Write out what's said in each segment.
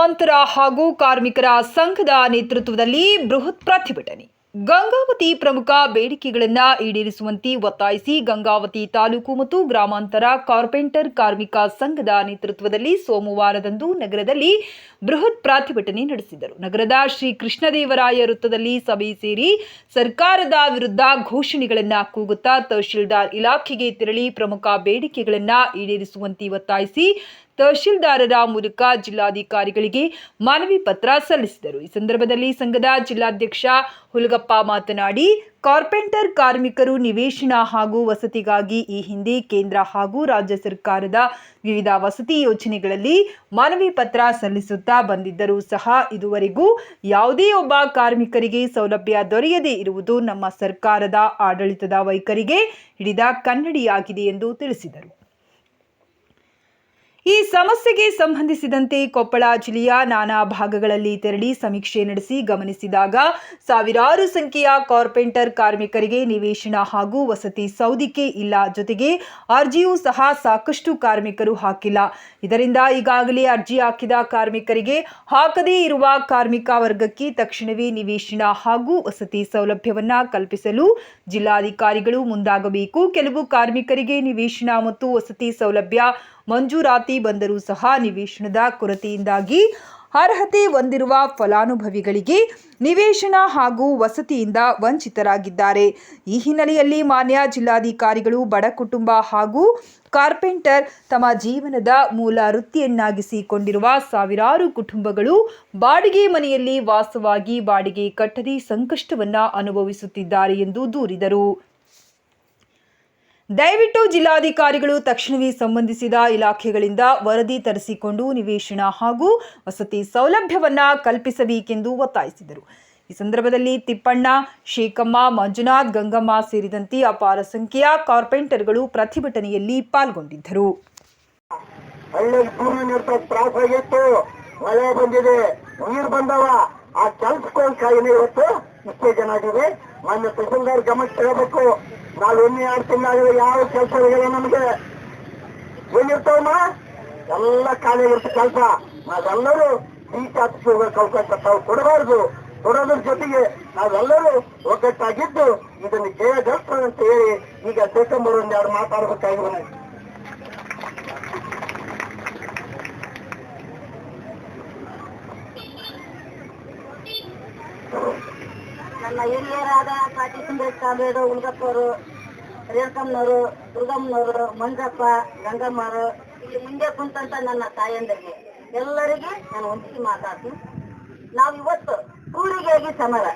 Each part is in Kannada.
ಗ್ರಾಮಾಂತರ ಹಾಗೂ ಕಾರ್ಮಿಕರ ಸಂಘದ ನೇತೃತ್ವದಲ್ಲಿ ಬೃಹತ್ ಪ್ರತಿಭಟನೆ. ಗಂಗಾವತಿ ಪ್ರಮುಖ ಬೇಡಿಕೆಗಳನ್ನು ಈಡೇರಿಸುವಂತೆ ಒತ್ತಾಯಿಸಿ ಗಂಗಾವತಿ ತಾಲೂಕು ಮತ್ತು ಗ್ರಾಮಾಂತರ ಕಾರ್ಪೆಂಟರ್ ಕಾರ್ಮಿಕ ಸಂಘದ ನೇತೃತ್ವದಲ್ಲಿ ಸೋಮವಾರದಂದು ನಗರದಲ್ಲಿ ಬೃಹತ್ ಪ್ರತಿಭಟನೆ ನಡೆಸಿದರು. ನಗರದ ಶ್ರೀ ಕೃಷ್ಣದೇವರಾಯ ವೃತ್ತದಲ್ಲಿ ಸಭೆ ಸೇರಿ ಸರ್ಕಾರದ ವಿರುದ್ಧ ಘೋಷಣೆಗಳನ್ನು ಕೂಗುತ್ತಾ ತಹಶೀಲ್ದಾರ್ ಇಲಾಖೆಗೆ ತೆರಳಿ ಪ್ರಮುಖ ಬೇಡಿಕೆಗಳನ್ನು ಈಡೇರಿಸುವಂತೆ ಒತ್ತಾಯಿಸಿ ತಹಶೀಲ್ದಾರರ ಮೂಲಕ ಜಿಲ್ಲಾಧಿಕಾರಿಗಳಿಗೆ ಮನವಿ ಪತ್ರ ಸಲ್ಲಿಸಿದರು. ಈ ಸಂದರ್ಭದಲ್ಲಿ ಸಂಘದ ಜಿಲ್ಲಾಧ್ಯಕ್ಷ ಹುಲಗಪ್ಪ ಮಾತನಾಡಿ, ಕಾರ್ಪೆಂಟರ್ ಕಾರ್ಮಿಕರು ನಿವೇಶನ ಹಾಗೂ ವಸತಿಗಾಗಿ ಈ ಹಿಂದೆ ಕೇಂದ್ರ ಹಾಗೂ ರಾಜ್ಯ ಸರ್ಕಾರದ ವಿವಿಧ ವಸತಿ ಯೋಜನೆಗಳಲ್ಲಿ ಮನವಿ ಪತ್ರ ಸಲ್ಲಿಸುತ್ತಾ ಬಂದಿದ್ದರೂ ಸಹ ಇದುವರೆಗೂ ಯಾವುದೇ ಒಬ್ಬ ಕಾರ್ಮಿಕರಿಗೆ ಸೌಲಭ್ಯ ದೊರೆಯದೇ ಇರುವುದು ನಮ್ಮ ಸರ್ಕಾರದ ಆಡಳಿತದ ವೈಖರಿಗೆ ಹಿಡಿದ ಕನ್ನಡಿಯಾಗಿದೆ ಎಂದು ತಿಳಿಸಿದರು. ಈ ಸಮಸ್ಯೆಗೆ ಸಂಬಂಧಿಸಿದಂತೆ ಕೊಪ್ಪಳ ಜಿಲ್ಲೆಯ ನಾನಾ ಭಾಗಗಳಲ್ಲಿ ತೆರಳಿ ಸಮೀಕ್ಷೆ ನಡೆಸಿ ಗಮನಿಸಿದಾಗ ಸಾವಿರಾರು ಸಂಖ್ಯೆಯ ಕಾರ್ಪೆಂಟರ್ ಕಾರ್ಮಿಕರಿಗೆ ನಿವೇಶನ ಹಾಗೂ ವಸತಿ ಸೌದಿಕೆ ಇಲ್ಲ ಜೊತೆಗೆ ಅರ್ಜಿಯೂ ಸಹ ಸಾಕಷ್ಟು ಕಾರ್ಮಿಕರು ಹಾಕಿಲ್ಲ. ಇದರಿಂದ ಈಗಾಗಲೇ ಅರ್ಜಿ ಹಾಕಿದ ಕಾರ್ಮಿಕರಿಗೆ ಹಾಕದೇ ಇರುವ ಕಾರ್ಮಿಕ ವರ್ಗಕ್ಕೆ ತಕ್ಷಣವೇ ನಿವೇಶನ ಹಾಗೂ ವಸತಿ ಸೌಲಭ್ಯವನ್ನು ಕಲ್ಪಿಸಲು ಜಿಲ್ಲಾಧಿಕಾರಿಗಳು ಮುಂದಾಗಬೇಕು. ಕೆಲವು ಕಾರ್ಮಿಕರಿಗೆ ನಿವೇಶನ ಮತ್ತು ವಸತಿ ಸೌಲಭ್ಯ ಮಂಜೂರಾತಿ ಬಂದರೂ ಸಹ ನಿವೇಶನದ ಕೊರತೆಯಿಂದಾಗಿ ಅರ್ಹತೆ ಹೊಂದಿರುವ ಫಲಾನುಭವಿಗಳಿಗೆ ನಿವೇಶನ ಹಾಗೂ ವಸತಿಯಿಂದ ವಂಚಿತರಾಗಿದ್ದಾರೆ. ಈ ಹಿನ್ನೆಲೆಯಲ್ಲಿ ಮಾನ್ಯ ಜಿಲ್ಲಾಧಿಕಾರಿಗಳು ಬಡ ಕುಟುಂಬ ಹಾಗೂ ಕಾರ್ಪೆಂಟರ್ ತಮ್ಮ ಜೀವನದ ಮೂಲ ವೃತ್ತಿಯನ್ನಾಗಿಸಿಕೊಂಡಿರುವ ಸಾವಿರಾರು ಕುಟುಂಬಗಳು ಬಾಡಿಗೆ ಮನೆಯಲ್ಲಿ ವಾಸವಾಗಿ ಬಾಡಿಗೆ ಕಟ್ಟದೆ ಸಂಕಷ್ಟವನ್ನು ಅನುಭವಿಸುತ್ತಿದ್ದಾರೆ ಎಂದು ದೂರಿದರು. ದಯವಿಟ್ಟು ಜಿಲ್ಲಾಧಿಕಾರಿಗಳು ತಕ್ಷಣವೇ ಸಂಬಂಧಿಸಿದ ಇಲಾಖೆಗಳಿಂದ ವರದಿ ತರಿಸಿಕೊಂಡು ನಿವೇಶನ ಹಾಗೂ ವಸತಿ ಸೌಲಭ್ಯವನ್ನ ಕಲ್ಪಿಸಬೇಕೆಂದು ಒತ್ತಾಯಿಸಿದರು. ಈ ಸಂದರ್ಭದಲ್ಲಿ ತಿಪ್ಪಣ್ಣ, ಶೇಖಮ್ಮ, ಮಂಜುನಾಥ್, ಗಂಗಮ್ಮ ಸೇರಿದಂತೆ ಅಪಾರ ಸಂಖ್ಯೆಯ ಕಾರ್ಪೆಂಟರ್ಗಳು ಪ್ರತಿಭಟನೆಯಲ್ಲಿ ಪಾಲ್ಗೊಂಡಿದ್ದರು. ಮಳೆ ಬಂದಿದೆ. ನೀರು ಬಂದವ. ಆ ಇವತ್ತು ಇಷ್ಟೇ ಜನ ಆಗಿದೆ ಮೊನ್ನೆ ತಹಸೀಲ್ದಾರ್ ಗಮನಕ್ಕೆ ತಗೋಬೇಕು ನಾವು ಎಣ್ಣೆ ಎರಡು ತಿಂಗಳಾಗಿದೆ ಯಾವ ಕೆಲಸಗಳಿಲ್ಲ ನಮಗೆ. ಏನಿರ್ತಾವಮ್ಮ ಎಲ್ಲ ಖಾಲಿ ಇರುತ್ತೆ ಕೆಲಸ. ನಾವೆಲ್ಲರೂ ಸೀಟ್ ಹತ್ತಿಸಿ ಹೋಗಕ್ಕೆ ಅವಕಾಶ ತಾವು ಕೊಡಬಾರ್ದು. ಕೊಡೋದ್ರ ಜೊತೆಗೆ ನಾವೆಲ್ಲರೂ ಒಗ್ಗಟ್ಟಾಗಿದ್ದು ಇದನ್ನು ಜಯಗಸ್ತ ಅಂತ ಹೇಳಿ ಈಗ ಸೆಪ್ಟೆಂಬರ್ ಒಂದೆರಡು ಮಾತಾಡ್ಬೇಕಾಗಿದೆ. ಹಿರಿಯರಾದ ಪಾಟೀಲ್ ಸುಂದರ ಕಾಲೇಡು ಉಲ್ಗಪ್ಪವರು ರೇಣಕಮ್ಮನವರು ದುರ್ಗಮ್ಮನವರು, ಮಂಜಪ್ಪ ಗಂಗಮ್ಮರು ಇಲ್ಲಿ ಮುಂದೆ ಕುಂತಂತ ನನ್ನ ತಾಯಂದರಿಗೆ ಎಲ್ಲರಿಗೆ ನಾನು ಒಂದಿಗೆ ಮಾತಾಡ್ತೀನಿ. ನಾವು ಇವತ್ತು ಸೂರಿಗೆಗೆ ಸಮರ.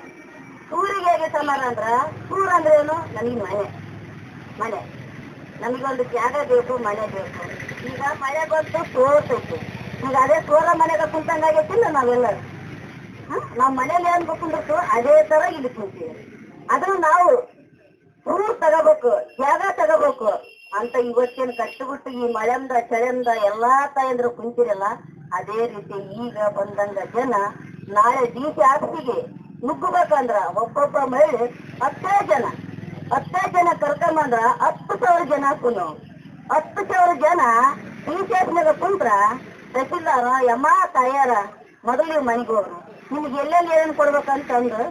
ಸೂರಿಗೆಗೆ ಸಮರ ಅಂದ್ರ ಸೂರ್ ಅಂದ್ರೆ ಏನು? ನನಗೆ ಮನೆ. ಮನೆ. ನಮಗೊಂದು ಜಾಗ ಬೇಕು, ಮನೆ ಬೇಕು. ಈಗ ಮನೆ ಬಂತು ಸೋರ್ತೈತಿ ಈಗ ಅದೇ ಸೋರ ಮನೆಗೆ ಕುಂತಂಗಾಗೈತಿಲ್ಲ ನಾವೆಲ್ಲರೂ. ನಾವು ಮನೇಲಿ ಏನ್ ಕುಂದಿರ್ತು ಅದೇ ತರ ಇಲ್ಲಿ ಕುಂತೀವಿ ಅದನ್ನ ನಾವು ಊರು ತಗೋಬೇಕು, ಜಾಗ ತಗೋಬೇಕು. ಅಂತ ಇವತ್ತೇನ್ ಕಷ್ಟಬಿಟ್ಟು ಈ ಮಳೆಂದ ಚಳಿಂದ ಎಲ್ಲಾ ತಾಯಂದ್ರು ಕುಂತಿರಲ್ಲ, ಅದೇ ರೀತಿ ಈಗ ಬಂದಂಗ ಜನ ನಾಳೆ ಡಿ ಸಿ ಆಸ್ತಿಗೆ ನುಗ್ಗಬೇಕಂದ್ರ ಒಬ್ಬೊಬ್ಬ ಮಹಿಳೆ ಹತ್ತೇ ಜನ ಹತ್ತೇ ಜನ ಕರ್ಕೊಂಬಂದ್ರ ಹತ್ತು ಸಾವಿರ ಜನ ಕುನು. ಹತ್ತು ಸಾವಿರ ಜನ ಡಿ ಸಿ ಮೇಲೆ ಕುಂತ್ರ, ತಹಸೀಲ್ದಾರ, ಯಮ್ಮ ತಾಯಾರ ಮೊದಲು ಮನೆಗೆ ಹೋಗ್ರು ನಿಮ್ಗೆ ಎಲ್ಲೆಲ್ಲಿ ಏನೇನು ಕೊಡ್ಬೇಕಂತಂದು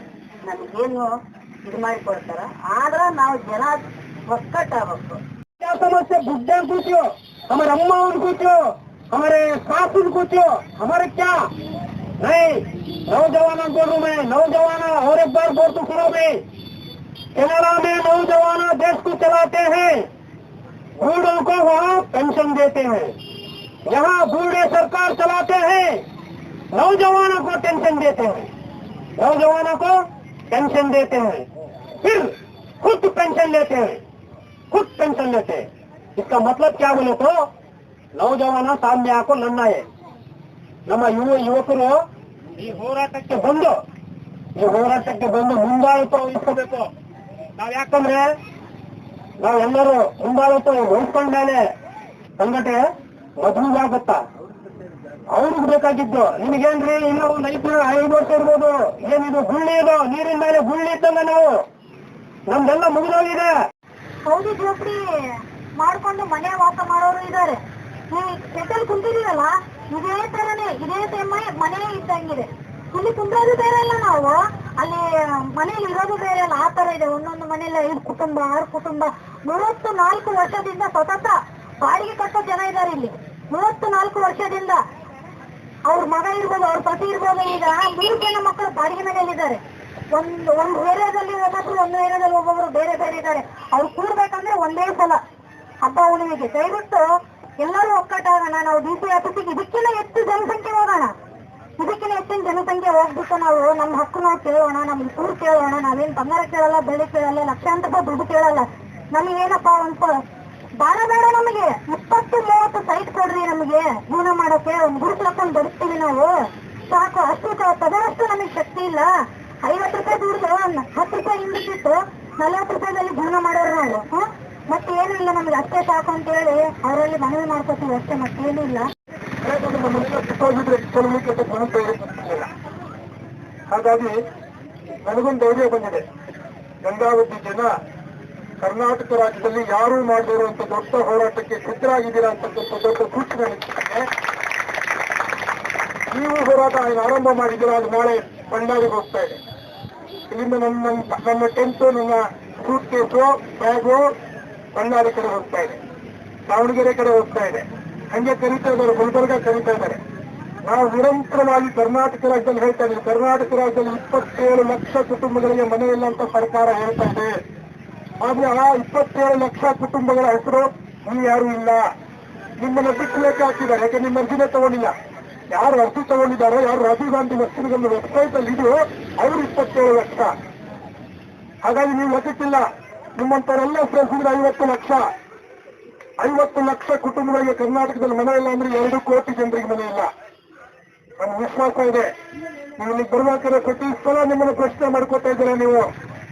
ನಮಗೇನು ಇದು ಮಾಡಿ ಕೊಡ್ತಾರ ಆದ್ರ ನಾವು ಜನ ಒಕ್ಕಟ್ಟಾಗಬೇಕು क्या समस्या बुढ़े पूछो हमारे अम्मा उन पूछो हमारे सास उन पूछो हमारे क्या नहीं नौजवान बोल रहा मैं नौजवान और एक बार बोल तो सुनो मैं कनाडा में नौजवान देश को चलाते हैं बूढ़ों को वहाँ पेंशन देते हैं यहाँ बूढ़े सरकार चलाते हैं नौजवानों को टेंशन देते हैं नौजवानों को पेंशन देते हैं फिर खुद पेंशन लेते हैं खुद पेंशन लेते हैं इसका मतलब क्या बोले तो ನೌಜವಾನ ಸಾಮ್ಯ ಹಾಕೋ ನನ್ನ ನಮ್ಮ ಯುವ ಯುವಕರು ಈ ಹೋರಾಟಕ್ಕೆ ಬಂದು ಈ ಹೋರಾಟಕ್ಕೆ ಬಂದು ಮುಂದಾಳತ್ವ ವಹಿಸ್ಕೋಬೇಕು ನಾವ್ ಯಾಕಂದ್ರೆ ನಾವೆಲ್ಲರೂ ಮುಂದಾಳತ್ವ ವಹಿಸ್ಕೊಂಡ್ಮೇಲೆ ಸಂಘಟನೆ ಮದುವೆ ಆಗುತ್ತಾ ಅವ್ರಿಗೆ ಬೇಕಾಗಿದ್ದು. ನಿಮಗೇನ್ರಿ? ಇನ್ನೂ ಒಂದು ಐದು ಐದು ವರ್ಷ ಇರ್ಬೋದು ಏನಿದು? ಗುಳ್ಳಿ ಇದು. ನೀರಿನ ಮೇಲೆ ಗುಳ್ಳಿ ಇದ್ದಂಗ ನಾವು. ನಮ್ದೆಲ್ಲ ಮುಗಿದೋಗಿದೆ. ಹೌದು ಜೋಪಡಿ ಮಾಡ್ಕೊಂಡು ಮನೆ ವಾಸ ಮಾಡೋರು ಇದಾರೆ ನೀವು ಕೆಟ್ಟಲ್ಲಿ ಕುಂತಿದೀವಲ್ಲ ಇದೇ ತರನೇ ಇದೇ ಟೈಮ್ ಮನೆ ಇದ್ದಂಗಿದೆ. ಇಲ್ಲಿ ಕುಂದ್ರೋದು ಬೇರೆ ಅಲ್ಲ ನಾವು. ಅಲ್ಲಿ ಮನೇಲಿ ಇರೋದು ಬೇರೆ ಅಲ್ಲ. ಆ ತರ ಇದೆ. ಒಂದೊಂದು ಮನೇಲಿ ಐದು ಕುಟುಂಬ, ಆರು ಕುಟುಂಬ. ಮೂವತ್ತು ನಾಲ್ಕು ವರ್ಷದಿಂದ ಸತತ ಬಾಡಿಗೆ ಕಟ್ಟೋ ಜನ ಇದ್ದಾರೆ ಇಲ್ಲಿ. ಮೂವತ್ತು ನಾಲ್ಕು ವರ್ಷದಿಂದ ಅವ್ರ ಮಗ ಇರ್ಬೋದು, ಅವ್ರ ಪತಿ ಇರ್ಬೋದು, ಈಗ ಮೂರು ಜನ ಮಕ್ಕಳು ಬಾಡಿಗೆ ಮನೆಯಲ್ಲಿದ್ದಾರೆ ಒಂದು ಒಂದು ಏರಿಯಾದಲ್ಲಿ ಒಬ್ಬೊಬ್ರು, ಒಂದು ಏರಿಯಾದಲ್ಲಿ ಒಬ್ಬೊಬ್ರು ಬೇರೆ ಬೇರೆ ಇದ್ದಾರೆ. ಅವ್ರು ಕೂಡ್ಬೇಕಂದ್ರೆ ಒಂದೇ ಸಲ ಹಬ್ಬ ಹುಣ್ಣಿಮೆಗೆ. ದಯವಿಟ್ಟು ಎಲ್ಲರೂ ಒಕ್ಕಟ್ಟಾಗೋಣ ನಾವು ಡಿ ಸಿ ಆಫೀಸಿಗೆ ಇದಕ್ಕಿಂತ ಹೆಚ್ಚು ಜನಸಂಖ್ಯೆ ಹೋಗೋಣ. ಇದಕ್ಕಿಂತ ಹೆಚ್ಚಿನ ಜನಸಂಖ್ಯೆ ಹೋಗ್ಬಿಟ್ಟು ನಾವು ನಮ್ಮ ಹಕ್ಕು ನಾವು ಕೇಳೋಣ, ನಮ್ ಕೂರ್ ಕೇಳೋಣ. ನಾವೇನ್ ಬಂಗಾರ ಕೇಳಲ್ಲ, ಬೆಳ್ಳಿ ಕೇಳಲ್ಲ, ಲಕ್ಷಾಂತರ ದುಡ್ಡು ಕೇಳಲ್ಲ. ನಮಗೇನಪ್ಪ ಒಂದು ಬಾಳ ಬೇಡ ನಮಗೆ. ಇಪ್ಪತ್ತು ಮೂವತ್ತು ಸೈಟ್ ಕೊಡ್ರಿ ನಮಗೆ. ಜೀವನ ಮಾಡೋಕೆ ಒಂದು ಗುರುತು ಹಾಕೊಂಡು ಬದುಕ್ತೀವಿ ನಾವು. ಸಾಕು, ಅಷ್ಟು ತಗೋಷ್ಟು ನಮಗೆ ಶಕ್ತಿ ಇಲ್ಲ. ಐವತ್ತು ರೂಪಾಯಿ ದುಡ್ಡು ಹತ್ತು ರೂಪಾಯಿ ಹಿಂದಿಟ್ಟು ನಲವತ್ತು ರೂಪಾಯಿದಲ್ಲಿ ಜೀವನ ಮಾಡೋರು ನಾವು. ಹ್ಮ್? ಮತ್ತೆ ಏನೂ ಇಲ್ಲ ನಮಗೆ. ಅಷ್ಟೇ ಸಾಕು ಅಂತ ಹೇಳಿ ಅವರಲ್ಲಿ ಮನವಿ ಮಾಡ್ಕೊತೀವಿ. ಅಷ್ಟೇ, ಮತ್ತೇನೂ ಇಲ್ಲ. ಹಾಗಾಗಿ ನನಗೊಂದು ಧೈರ್ಯ ಬಂದಿದೆ. ಗಂಗಾವತಿ ಜನ ಕರ್ನಾಟಕ ರಾಜ್ಯದಲ್ಲಿ ಯಾರೂ ಅಂತ ದೊಡ್ಡ ಹೋರಾಟಕ್ಕೆ ಸಿದ್ಧರಾಗಿದ್ದೀರಾ ಅಂತಕ್ಕಂಥ ದೊಡ್ಡ ಸೂಚನೆ ನೀವು ಹೋರಾಟ ಆರಂಭ ಮಾಡಿದ್ದೀರಾ ಅದು ನಾಳೆ ಬಳ್ಳಾರಿಗೆ ಹೋಗ್ತಾ ಇದೆ. ಇಲ್ಲಿಂದ ನಮ್ಮ ನಮ್ಮ ಟೆಂಟು ನನ್ನ ಸೂಟ್ ಕೇಸು ಬ್ಯಾಗು ಬಳ್ಳಾರಿ ಕಡೆ ಹೋಗ್ತಾ ಇದೆ. ದಾವಣಗೆರೆ ಕಡೆ ಹೋಗ್ತಾ ಇದೆ. ಹಂಗೆ ಕರೀತಾ ಇದ್ದಾರೆ, ಗುಲ್ಬರ್ಗ ಕರೀತಾ ಇದ್ದಾರೆ. ನಾವು ನಿರಂತರವಾಗಿ ಕರ್ನಾಟಕ ರಾಜ್ಯದಲ್ಲಿ ಹೇಳ್ತಾ ಇದ್ದೀವಿ. ಕರ್ನಾಟಕ ರಾಜ್ಯದಲ್ಲಿ ಇಪ್ಪತ್ತೇಳು ಲಕ್ಷ ಕುಟುಂಬಗಳಿಗೆ ಮನೆ ಇಲ್ಲ ಅಂತ ಸರ್ಕಾರ ಹೇಳ್ತಾ ಇದೆ. ಆದ್ರೆ ಆ ಇಪ್ಪತ್ತೇಳು ಲಕ್ಷ ಕುಟುಂಬಗಳ ಹೆಸರು ನೀವು ಯಾರು ಇಲ್ಲ. ನಿಮ್ಮನ್ನ ಬಿಟ್ಟು ಲೆಕ್ಕ ಹಾಕಿದ್ದಾರೆ ಯಾಕೆ ನಿಮ್ಮ ಅರ್ಜಿನೇ ತಗೊಂಡಿಲ್ಲ? ಯಾರು ಅರ್ಜಿ ತಗೊಂಡಿದ್ದಾರೆ, ಯಾರು ರಾಜೀವ್ ಗಾಂಧಿ ವಸ್ತುಗಳನ್ನು ವೆಬ್ಸೈಟ್ ಅಲ್ಲಿ ಇದು ಅವರು ಇಪ್ಪತ್ತೇಳು ಲಕ್ಷ. ಹಾಗಾಗಿ ನೀವು ಲೆಕ್ಕಕ್ಕಿಲ್ಲ ನಿಮ್ಮಂತವರೆಲ್ಲ ಸೇರಿಸಿದ್ರೆ ಐವತ್ತು ಲಕ್ಷ. ಐವತ್ತು ಲಕ್ಷ ಕುಟುಂಬಗಳಿಗೆ ಕರ್ನಾಟಕದಲ್ಲಿ ಮನೆ ಇಲ್ಲ ಅಂದ್ರೆ ಎರಡು ಕೋಟಿ ಜನರಿಗೆ ಮನೆ ಇಲ್ಲ. ನಮ್ಗೆ ವಿಶ್ವಾಸ ಇದೆ. ನೀವು ಇಲ್ಲಿಗೆ ಬರ್ಬೇಕಾದ್ರೆ ಪ್ರತಿ ಸಲ ನಿಮ್ಮನ್ನು ಪ್ರಶ್ನೆ ಮಾಡ್ಕೋತಾ ಇದ್ದೀರಾ ನೀವು?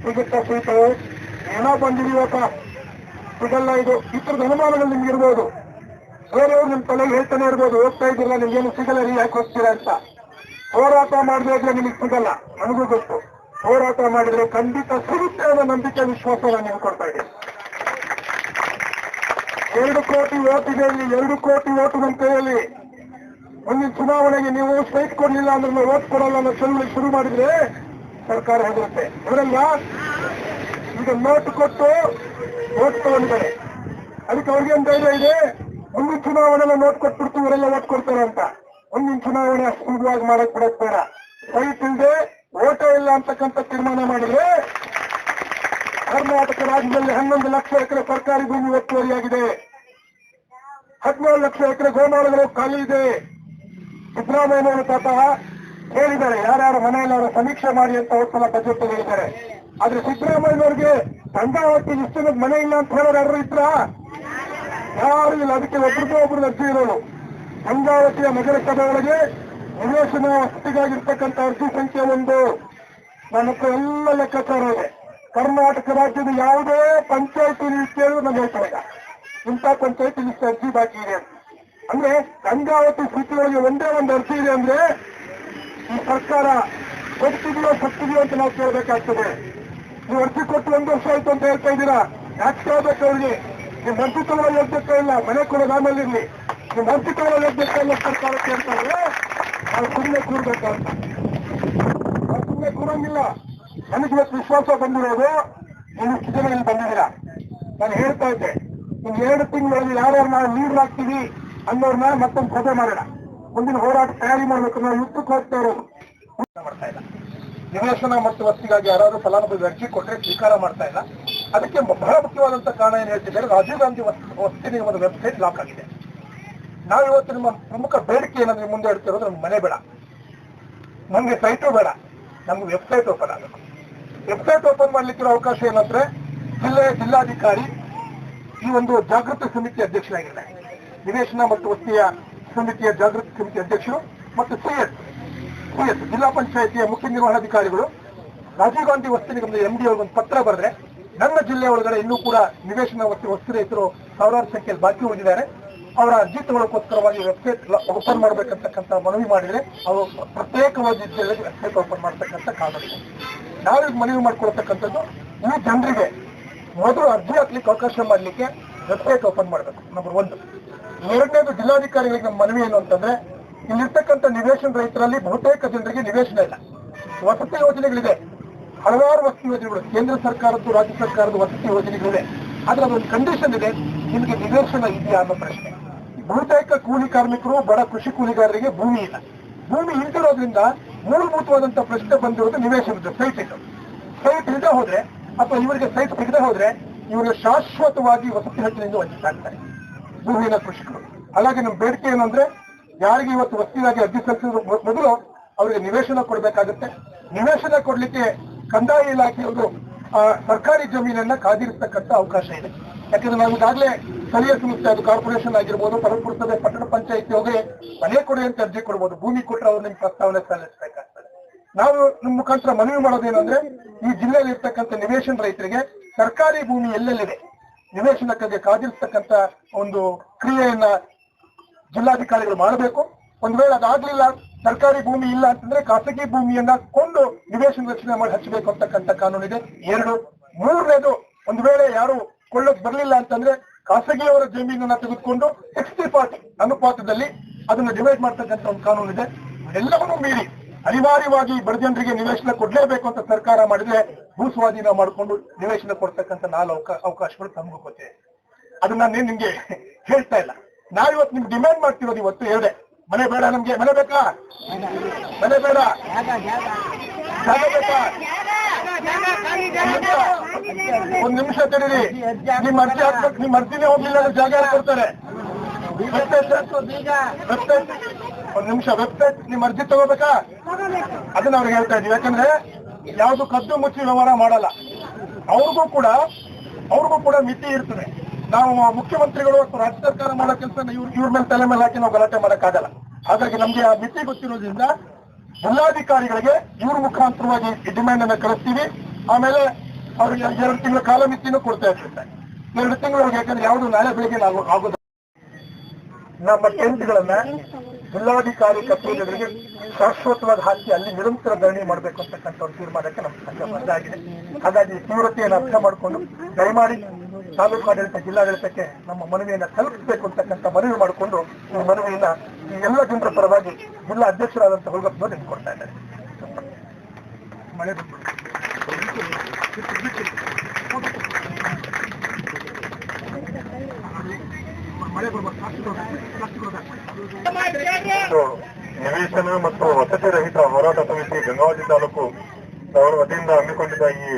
ಸಿಗುತ್ತಾ ಸೀಟು ಏನೋ ಬಂದಿದೀವಪ್ಪ ಇದೆಲ್ಲ ಇದು ಈ ತರದ ಅನುಮಾನಗಳು ನಿಮ್ಗೆ ಇರ್ಬೋದು. ಬೇರೆಯವ್ರು ನಿಮ್ ತಲೆಗೆ ಹೇಳ್ತಾನೆ ಇರ್ಬೋದು, ಹೋಗ್ತಾ ಇದ್ದಿಲ್ಲ ನಿಮ್ಗೇನು ಸಿಗಲ್ಲ ರೀ ಯಾಕೆ ಹೋಗ್ತೀರಾ ಅಂತ. ಹೋರಾಟ ಮಾಡಿದ್ರೆ ಇದ್ರೆ ನಿಮಗೆ ಸಿಗಲ್ಲ, ನನಗೂ ಗೊತ್ತು. ಹೋರಾಟ ಮಾಡಿದ್ರೆ ಖಂಡಿತ ಸಿಗುತ್ತೆ ಅನ್ನೋ ನಂಬಿಕೆ ವಿಶ್ವಾಸ ನಾನು ನಿಮ್ಗೆ ಕೊಡ್ತಾ ಇದ್ದೀನಿ ಎರಡು ಕೋಟಿ ಓಟ್ ಇದೆ ಇಲ್ಲಿ ಎರಡು ಕೋಟಿ ಓಟು ನಮ್ಮ ಕೈಯಲ್ಲಿ ಮುಂದಿನ ಚುನಾವಣೆಗೆ ನೀವು ಸ್ಟ್ರೈಕ್ ಕೊಡ್ಲಿಲ್ಲ ಅಂದ್ರೆ ನಾವು ಓಟ್ ಕೊಡಲ್ಲ ಅನ್ನೋ ಚಳುವಳಿ ಶುರು ಮಾಡಿದ್ರೆ ಸರ್ಕಾರ ಹೆದರುತ್ತೆ. ಇವರೆಲ್ಲ ಈಗ ನೋಟ್ ಕೊಟ್ಟು ಓಟ್ ತಗೊಂಡಿದ್ದಾರೆ ಅದಕ್ಕೆ ಅವ್ರಿಗೆ ಧೈರ್ಯ ಇದೆ. ಮುಂದಿನ ಚುನಾವಣೆಲ್ಲ ನೋಟ್ ಕೊಟ್ಬಿಡ್ತು ಇವರೆಲ್ಲ ಓಟ್ ಕೊಡ್ತಾರೆ ಅಂತ. ಮುಂದಿನ ಚುನಾವಣೆ ಸುಲಭವಾಗಿ ಮಾಡಕ್ ಬಿಡಕ್ ಬೇಡ ಸೈಟ್ ಇಲ್ಲದೆ ಓಟ ಇಲ್ಲ ಅಂತಕ್ಕಂಥ ತೀರ್ಮಾನ ಮಾಡಿದ್ರೆ ಕರ್ನಾಟಕ ರಾಜ್ಯದಲ್ಲಿ ಹನ್ನೊಂದು ಲಕ್ಷ ಎಕರೆ ಸರ್ಕಾರಿ ಭೂಮಿ ಒತ್ತುವರಿಯಾಗಿದೆ. ಹದಿನೇಳು ಲಕ್ಷ ಎಕರೆ ಗೋಮಾಳಗಳು ಖಾಲಿ ಇದೆ. ಸಿದ್ದರಾಮಯ್ಯನವರು ಪಾಪ ಹೇಳಿದ್ದಾರೆ, ಯಾರ್ಯಾರ ಮನೆಯಲ್ಲಿ ಅವರ ಸಮೀಕ್ಷೆ ಮಾಡಿ ಅಂತ ಹೋದ್ಸಲ ಬಜೆಟ್ ಹೇಳಿದ್ದಾರೆ. ಆದ್ರೆ ಸಿದ್ದರಾಮಯ್ಯನವ್ರಿಗೆ ಗಂಗಾವತಿ ಇಷ್ಟು ಮನೆ ಇಲ್ಲ ಅಂತ ಹೇಳೋರು ಯಾರು ಇದ್ರ? ಯಾರು ಇಲ್ಲ, ಅದಕ್ಕೆ ಒಬ್ರದ್ದು ಒಬ್ರು ಅರ್ಜಿ ಇರೋನು ಗಂಗಾವತಿಯ ನಗರಸಭೆ ಒಳಗೆ ನಿವೇಶನ ವಸತಿಗಾಗಿರ್ತಕ್ಕಂಥ ಅರ್ಜಿ ಸಂಖ್ಯೆ ಒಂದು. ನನ್ನ ಹತ್ರ ಎಲ್ಲ ಲೆಕ್ಕಾಚಾರ ಇದೆ. ಕರ್ನಾಟಕ ರಾಜ್ಯದ ಯಾವುದೇ ಪಂಚಾಯತಿ ಕೇಳಿದ್ರು ನಾನು ಹೇಳ್ತಾ ಇಲ್ಲ ಇಂಥ ಪಂಚಾಯತಿ ಲಿಸ್ಟ್ ಅರ್ಜಿ ಬಾಕಿ ಇದೆ. ಅಂದ್ರೆ ಗಂಗಾವತಿ ಸ್ಥಿತಿ ಒಳಗೆ ಒಂದೇ ಒಂದು ಅರ್ಜಿ ಇದೆ ಅಂದ್ರೆ ಈ ಸರ್ಕಾರ ಕೊಡ್ತಿದೆಯೋ ಸತ್ತಿದೆಯೋ ಅಂತ ನಾವು ಕೇಳಬೇಕಾಗ್ತದೆ. ನೀವು ಅರ್ಜಿ ಕೊಟ್ಟು ಒಂದು ವರ್ಷ ಆಯ್ತು ಅಂತ ಹೇಳ್ತಾ ಇದ್ದೀರಾ? ಯಾಕೆ ಕೇಳ್ಬೇಕು ಅವ್ರಿಗೆ? ನೀವು ತಗೊಳ್ಳೋ ಯೋಗ್ಯತೆ ಇಲ್ಲ, ಮನೆ ಕೂಡ ಆಮೇಲೆ ಇರ್ಲಿ ನೀವು ತಗೊಳ್ಳೋ ಯೋಗ್ಯತೆ ಇಲ್ಲ ಸರ್ಕಾರ ಕೇಳ್ತಾರೆ ನಾವು ಸುಮ್ಮನೆ ಕೂರ್ಬೇಕು ಅಂತ. ನಾವು ಸುಮ್ಮನೆ ಕೂರಂಗಿಲ್ಲ. ನನಗೆ ಇವತ್ತು ವಿಶ್ವಾಸ ಬಂದಿರೋದು, ನೀವು ಜನ ಇಲ್ಲಿ ಬಂದಿದ್ದೀರಾ? ನಾನು ಹೇಳ್ತಾ ಇದ್ದೆ, ಇನ್ನು ಎರಡು ತಿಂಗಳಲ್ಲಿ ಯಾರ್ಯಾರು ನಾವು ನೀರು ಹಾಕ್ತೀವಿ ಅನ್ನೋರ್ನ ಮತ್ತೊಂದು ಸಭೆ ಮಾಡೋಣ. ಮುಂದಿನ ಹೋರಾಟ ತಯಾರಿ ಮಾಡ್ಬೇಕು ನಾವು ಯುದ್ಧಕ್ಕೆ ಹೋಗ್ತಾ ಇರೋದು. ಮಾಡ್ತಾ ಇಲ್ಲ ನಿವೇಶನ ಮತ್ತು ವಸ್ತಿಗಾಗಿ ಯಾರಾದ್ರು ಫಲಾನುಭವಿ ಅರ್ಜಿ ಕೊಟ್ಟರೆ ಸ್ವೀಕಾರ ಮಾಡ್ತಾ ಇಲ್ಲ. ಅದಕ್ಕೆ ಬಹಳ ಮುಖ್ಯವಾದಂತ ಕಾರಣ ಏನ್ ಹೇಳ್ತಿದ್ದಾರೆ, ರಾಜೀವ್ ಗಾಂಧಿ ವಸ್- ವಸತಿ ನಿಗಮದ ವೆಬ್ಸೈಟ್ ಲಾಕ್ ಆಗಿದೆ. ನಾವು ಇವತ್ತು ನಿಮ್ಮ ಪ್ರಮುಖ ಬೇಡಿಕೆ ಏನಂದ್ರೆ ಮುಂದೆ ಇಡ್ತಿರೋದು ನಮ್ಗೆ ಮನೆ ಬೇಡ. ನಮ್ಗೆ ಸೈಟು ಬೇಡ. ನಮ್ಗೆ ವೆಬ್ಸೈಟ್ ಓಪನ್ ಆಗಬೇಕು. ವೆಬ್ಸೈಟ್ ಓಪನ್ ಮಾಡ್ಲಿಕ್ಕಿರೋ ಅವಕಾಶ ಏನಂದ್ರೆ ಜಿಲ್ಲೆಯ ಜಿಲ್ಲಾಧಿಕಾರಿ ಈ ಒಂದು ಜಾಗೃತಿ ಸಮಿತಿ ಅಧ್ಯಕ್ಷರಾಗಿದ್ದಾರೆ. ನಿವೇಶನ ಮತ್ತು ವಸ್ತಿಯ ಸಮಿತಿಯ ಜಾಗೃತಿ ಸಮಿತಿ ಅಧ್ಯಕ್ಷರು ಮತ್ತು ಸಿಎಸ್ ಜಿಲ್ಲಾ ಪಂಚಾಯಿತಿಯ ಮುಖ್ಯ ನಿರ್ವಹಣಾಧಿಕಾರಿಗಳು ರಾಜೀವ್ ಗಾಂಧಿ ವಸ್ತು ನಿಗಮದ ಎಂಡಿ ಒಂದು ಪತ್ರ ಬರೆದ್ರೆ ನನ್ನ ಜಿಲ್ಲೆ ಒಳಗಡೆ ಇನ್ನೂ ಕೂಡ ನಿವೇಶನ ವಸ್ತು ರೈತರು ಸಾವಿರಾರು ಸಂಖ್ಯೆಯಲ್ಲಿ ಬಾಕಿ ಉಳಿದಿದ್ದಾರೆ. ಅವರ ಅರ್ಜಿ ತಗೊಳ್ಳೋಕ್ಕೋಸ್ಕರವಾಗಿ ವೆಬ್ಸೈಟ್ ಓಪನ್ ಮಾಡಬೇಕಂತಕ್ಕಂಥ ಮನವಿ ಮಾಡಿದ್ರೆ ಅವರು ಪ್ರತ್ಯೇಕವಾಗಿ ಜಿಲ್ಲೆಗೆ ವೆಬ್ಸೈಟ್ ಓಪನ್ ಮಾಡ್ತಕ್ಕಂಥ ಕಾರಣ ನಾವು ನಾವೀಗ ಮನವಿ ಮಾಡ್ಕೊಳ್ತಕ್ಕಂಥದ್ದು ಈ ಜನರಿಗೆ ಮೊದಲು ಅರ್ಜಿ ಹಾಕ್ಲಿಕ್ಕೆ ಅವಕಾಶ ಮಾಡಲಿಕ್ಕೆ ವೆಬ್ಸೈಟ್ ಓಪನ್ ಮಾಡಬೇಕು ನಂಬರ್ ಒಂದು. ಎರಡನೇದು ಜಿಲ್ಲಾಧಿಕಾರಿಗಳಿಗೆ ಮನವಿ ಏನು ಅಂತಂದ್ರೆ ಇಲ್ಲಿರ್ತಕ್ಕಂಥ ನಿವೇಶನ ರೈತರಲ್ಲಿ ಬಹುತೇಕ ಜನರಿಗೆ ನಿವೇಶನ ಇಲ್ಲ. ವಸತಿ ಯೋಜನೆಗಳಿದೆ. ಹಲವಾರು ವಸತಿ ಯೋಜನೆಗಳು, ಕೇಂದ್ರ ಸರ್ಕಾರದ್ದು, ರಾಜ್ಯ ಸರ್ಕಾರದ ವಸತಿ ಯೋಜನೆಗಳಿವೆ ಆದ್ರೆ ಅದೊಂದು ಕಂಡೀಷನ್ ಇದೆ. ನಿಮಗೆ ನಿವೇಶನ ಇದೆಯಾ ಅನ್ನೋ ಪ್ರಶ್ನೆ. ಬಹುತೇಕ ಕೂಲಿ ಕಾರ್ಮಿಕರು, ಬಡ ಕೃಷಿ ಕೂಲಿಗಾರರಿಗೆ ಭೂಮಿ ಇಲ್ಲ. ಭೂಮಿ ಇಲ್ದಿರೋದ್ರಿಂದ ಮೂಲಭೂತವಾದಂತ ಪ್ರಶ್ನೆ ಬಂದಿರೋದು ನಿವೇಶನದ ಸೈಟ್ ಇದು. ಸೈಟ್ ಇಲ್ಲದೆ ಹೋದ್ರೆ ಅಥವಾ ಇವರಿಗೆ ಸೈಟ್ ಸಿಗದೆ ಹೋದ್ರೆ ಇವರು ಶಾಶ್ವತವಾಗಿ ವಸತಿ ಹಕ್ಕಿನಿಂದ ವಂಚಿತಾಗ್ತಾರೆ ಭೂಮಿನ ಕೃಷಿಕರು. ಹಾಗಾಗಿ ನಮ್ಮ ಬೇಡಿಕೆ ಏನು ಅಂದ್ರೆ ಯಾರಿಗೆ ಇವತ್ತು ವಸ್ತುವಾಗಿ ಅರ್ಜಿ ಸಲ್ಲಿಸಿದ ಮೊದಲು ಅವರಿಗೆ ನಿವೇಶನ ಕೊಡಬೇಕಾಗುತ್ತೆ. ನಿವೇಶನ ಕೊಡ್ಲಿಕ್ಕೆ ಕಂದಾಯ ಇಲಾಖೆಯವರು ಸರ್ಕಾರಿ ಜಮೀನನ್ನ ಕಾದಿರ್ತಕ್ಕಂತ ಅವಕಾಶ ಇದೆ. ಯಾಕಂದ್ರೆ ನಾವು ಈಗಾಗಲೇ ಸ್ಥಳೀಯ ಸಂಸ್ಥೆ, ಅದು ಕಾರ್ಪೊರೇಷನ್ ಆಗಿರ್ಬೋದು ಪರಪುರಸಭೆ ಪಟ್ಟಣ ಪಂಚಾಯಿತಿ ಹೋಗಿ ಮನೆ ಕೊಡಿ ಅಂತ ಅರ್ಜಿ ಕೊಡ್ಬೋದು. ಭೂಮಿ ಕೊಟ್ಟರೆ ಅವ್ರು ನಿಮ್ ಪ್ರಸ್ತಾವನೆ ಸಲ್ಲಿಸಬೇಕಾಗ್ತದೆ. ನಾವು ನಿಮ್ಮ ಮುಖಾಂತರ ಮನವಿ ಮಾಡೋದೇನಂದ್ರೆ, ಈ ಜಿಲ್ಲೆಯಲ್ಲಿ ಇರ್ತಕ್ಕಂಥ ನಿವೇಶನ ರೈತರಿಗೆ ಸರ್ಕಾರಿ ಭೂಮಿ ಎಲ್ಲೆಲ್ಲಿದೆ? ನಿವೇಶನಕ್ಕಾಗಿ ಕಾದಿರ್ತಕ್ಕಂಥ ಒಂದು ಕ್ರಿಯೆಯನ್ನ ಜಿಲ್ಲಾಧಿಕಾರಿಗಳು ಮಾಡಬೇಕು. ಒಂದ್ ವೇಳೆ ಅದಾಗ್ಲಿಲ್ಲ, ಸರ್ಕಾರಿ ಭೂಮಿ ಇಲ್ಲ ಅಂತಂದ್ರೆ ಖಾಸಗಿ ಭೂಮಿಯನ್ನ ಕೊಂಡು ನಿವೇಶನ ರಚನೆ ಮಾಡಿ ಹಚ್ಚಬೇಕು ಅಂತಕ್ಕಂಥ ಕಾನೂನಿದೆ ಎರಡು, ಮೂರನೇದು, ಒಂದ್ ವೇಳೆ ಯಾರು ಕೊಳ್ಳಕ್ ಬರ್ಲಿಲ್ಲ ಅಂತಂದ್ರೆ ಖಾಸಗಿಯವರ ಜಮೀನನ್ನ ತೆಗೆದುಕೊಂಡು ಸಿಕ್ಸ್ಟಿ ಫಾರ್ಟಿ ಅನುಪಾತದಲ್ಲಿ ಅದನ್ನ ಡಿವೈಡ್ ಮಾಡ್ತಕ್ಕಂಥ ಒಂದು ಕಾನೂನಿದೆ ಎಲ್ಲವನ್ನೂ ಮೀರಿ ಅನಿವಾರ್ಯವಾಗಿ ಬಡ ಜನರಿಗೆ ನಿವೇಶನ ಕೊಡ್ಲೇಬೇಕು ಅಂತ ಸರ್ಕಾರ ಮಾಡಿದ್ರೆ ಭೂ ಸ್ವಾಧೀನ ಮಾಡಿಕೊಂಡು ನಿವೇಶನ ಕೊಡ್ತಕ್ಕಂಥ ನಾಲ್ಕು ಅವಕ- ಅವಕಾಶಗಳು ತಮಗೂ ಗೊತ್ತಿದೆ ಅದನ್ನ ನಾನು ನಿಮ್ಗೆ ಹೇಳ್ತಾ ಇಲ್ಲ. ನಾವಿವತ್ತು ನಿಮ್ಗೆ ಡಿಮ್ಯಾಂಡ್ ಮಾಡ್ತಿರೋದು ಇವತ್ತು ಎರಡೇ ಮನೆ ಬೇಡ ನಮ್ಗೆ, ಮನೆ ಬೇಕಾ? ಮನೆ ಬೇಡ. ಜಾಗ ಬೇಕಾ? ಒಂದ್ ನಿಮಿಷ ತಡೀರಿ ನಿಮ್ ಅರ್ಜಿ ಹಾಕ್ಬೇಕು ನಿಮ್ ಅರ್ಜಿನೇ ಹೋಗ್ಲಿಲ್ಲ ಅಂದ್ರೆ ಜಾಗ ಕೊಡ್ತಾರೆ? ಒಂದ್ ನಿಮಿಷ ವೆಬ್ಸೈಟ್ ನಿಮ್ ಅರ್ಜಿ ತಗೋಬೇಕಾ? ಅದನ್ನ ಅವ್ರಿಗೆ ಹೇಳ್ತಾ ಇದೀವಿ ಯಾಕಂದ್ರೆ ಯಾವ್ದು ಕದ್ದು ಮುಚ್ಚಿ ವ್ಯವಹಾರ ಮಾಡಲ್ಲ. ಅವ್ರಿಗೂ ಕೂಡ ಅವ್ರಿಗೂ ಕೂಡ ಮಿತಿ ಇರ್ತದೆ. ನಾವು ಮುಖ್ಯಮಂತ್ರಿಗಳು ಅಥವಾ ರಾಜ್ಯ ಸರ್ಕಾರ ಮಾಡೋ ಕೆಲಸ ಇವ್ರ ಇವ್ರ ಮೇಲೆ ತಲೆ ಮೇಲೆ ಹಾಕಿ ನಾವು ಗಲಾಟೆ ಮಾಡಕ್ಕಾಗಲ್ಲ. ಹಾಗಾಗಿ ನಮ್ಗೆ ಆ ಮಿತಿ ಗೊತ್ತಿರೋದ್ರಿಂದ ಜಿಲ್ಲಾಧಿಕಾರಿಗಳಿಗೆ ಇವ್ರ ಮುಖಾಂತರವಾಗಿ ಡಿಮ್ಯಾಂಡ್ ಅನ್ನ ಕಳಿಸ್ತೀವಿ. ಆಮೇಲೆ ಅವ್ರಿಗೆ ಎರಡು ತಿಂಗಳ ಕಾಲ ಮಿತಿನೂ ಕೊಡ್ತಾ ಇರ್ತಾರೆ. ಎರಡು ತಿಂಗಳವರೆಗೆ ಯಾಕಂದ್ರೆ ಯಾವುದು ನಾಳೆ ಬೆಳಿಗ್ಗೆ ನಾವು ಆಗೋದು ನಮ್ಮ ಟೆಂಟ್ಗಳನ್ನ ಜಿಲ್ಲಾಧಿಕಾರಿ ಕಚೇರಿಗಳಿಗೆ ಶಾಶ್ವತವಾಗಿ ಹಾಕಿ ಅಲ್ಲಿ ನಿರಂತರ ಧರಣಿ ಮಾಡಬೇಕು ಅಂತಕ್ಕಂಥ ಒಂದು ತೀರ್ಮಾನಕ್ಕೆ ನಮ್ಮ ಸಂಘ ಬಂದಾಗಿದೆ. ಹಾಗಾಗಿ ತೀವ್ರತೆಯನ್ನು ಅರ್ಥ ಮಾಡಿಕೊಂಡು ದಯಮಾಡಿ ತಾಲೂಕು ಆಡಳಿತ ಜಿಲ್ಲಾಡಳಿತಕ್ಕೆ ನಮ್ಮ ಮನವಿಯನ್ನ ತಲುಪಿಸಬೇಕು ಅಂತಕ್ಕಂಥ ಮನವಿ ಮಾಡಿಕೊಂಡು ಈ ಮನವಿಯನ್ನ ಈ ಎಲ್ಲ ಜನರ ಪರವಾಗಿ ಜಿಲ್ಲಾ ಅಧ್ಯಕ್ಷರಾದಂತಹ ಹುಡುಗಪ್ಪ ಕೊಡ್ತಾ ಇದ್ದಾರೆ. ಮಳೆ ನಿವೇಶನ ಮತ್ತು ವಸತಿ ರಹಿತ ಹೋರಾಟ ಸಮಿತಿ ಗಂಗಾವತಿ ತಾಲೂಕು ಅವರ ವತಿಯಿಂದ ಹಮ್ಮಿಕೊಂಡಿದ್ದ ಈ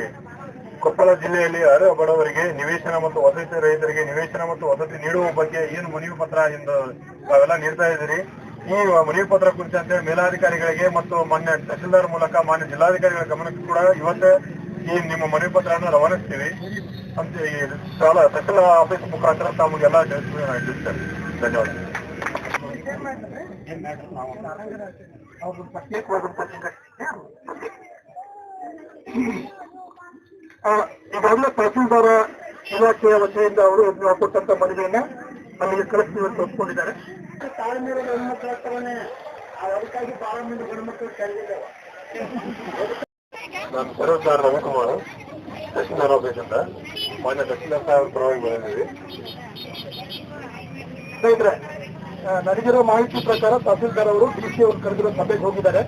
ಕೊಪ್ಪಳ ಜಿಲ್ಲೆಯಲ್ಲಿ ಅರ್ಹ ಬಡವರಿಗೆ ನಿವೇಶನ ಮತ್ತು ವಸತಿ ರೈತರಿಗೆ ನಿವೇಶನ ಮತ್ತು ವಸತಿ ನೀಡುವ ಬಗ್ಗೆ ಏನು ಮನವಿ ಪತ್ರ ಎಂದು ತಾವೆಲ್ಲ ನೀಡ್ತಾ ಇದ್ದೀರಿ. ಈ ಮನವಿ ಪತ್ರ ಕುರಿತಂತೆ ಮೇಲಾಧಿಕಾರಿಗಳಿಗೆ ಮತ್ತು ಮಾನ್ಯ ತಹಸೀಲ್ದಾರ್ ಮೂಲಕ ಮಾನ್ಯ ಜಿಲ್ಲಾಧಿಕಾರಿಗಳ ಗಮನಕ್ಕೆ ಕೂಡ ಇವತ್ತೇ ಈ ನಿಮ್ಮ ಮನವಿ ಪತ್ರವನ್ನು ರವಾನಿಸ್ತೀವಿ. ಅಂತ ಈ ಸಾಲ ತಹಸೀಲ್ ಆಫೀಸ್ ಮುಖಾಂತರ ತಮಗೆಲ್ಲ ತಿಳಿಸ್ತೇನೆ. ಧನ್ಯವಾದ. ಅವ್ರು ಪ್ರತ್ಯೇಕವಾದಂತ ಈಗಾಗಲೇ ತಹಸೀಲ್ದಾರ ಇಲಾಖೆಯ ವತಿಯಿಂದ ಅವರು ನಾವು ಕೊಟ್ಟಂತ ಮನವಿಯನ್ನ ಅಲ್ಲಿಗೆ ಕಳಿಸ್ತೀವಿ ಅಂತ ಒಪ್ಕೊಂಡಿದ್ದಾರೆ. ಅದಕ್ಕಾಗಿ ಕರೆದಿದ್ದಾರೆ ನಾನು ಸರ್ವಸಾರ ರವಿಕುಮಾರ್ ತಹಸೀಲ್ದಾರ್ ಆಫೀಸ್ ಅಂತ ಮಾನ್ಯ ತಹಸೀಲ್ದಾರ್ ಸಾಹೇಬ್ ಪರವಾಗಿ ಬಂದಿದ್ದೀವಿ. ಸ್ನೇಹಿತರೆ ನನಗಿರೋ ಮಾಹಿತಿ ಪ್ರಕಾರ ತಹಸೀಲ್ದಾರ್ ಅವರು ಡಿ ಸಿ ಅವರು ಕರೆದಿರೋ ಸಭೆಗೆ ಹೋಗಿದ್ದಾರೆ.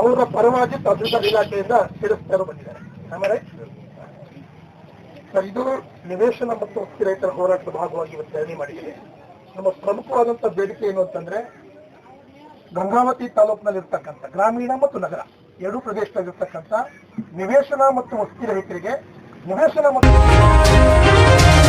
ಅವರ ಪರವಾಗಿ ತಹಸೀಲ್ದಾರ್ ಇಲಾಖೆಯಿಂದ ತಿಳಿಸ್ತಾರೆ ಬಂದಿದ್ದಾರೆ. ಆಮೇಲೆ ಸರ್ ಇದು ನಿವೇಶನ ಮತ್ತು ವಸ್ತಿ ರೈತರ ಹೋರಾಟದ ಭಾಗವಾಗಿ ಇವತ್ತು ಧರಣಿ ಮಾಡಿದ್ದೀವಿ. ನಮ್ಮ ಪ್ರಮುಖವಾದಂತ ಬೇಡಿಕೆ ಏನು ಅಂತಂದ್ರೆ ಗಂಗಾವತಿ ತಾಲೂಕಿನಲ್ಲಿರ್ತಕ್ಕಂಥ ಗ್ರಾಮೀಣ ಮತ್ತು ನಗರ, ಎರಡೂ ಪ್ರದೇಶದಲ್ಲಿರ್ತಕ್ಕಂಥ ನಿವೇಶನ ಮತ್ತು ವಸ್ತಿ ರೈತರಿಗೆ ನಿವೇಶನ ಮತ್ತು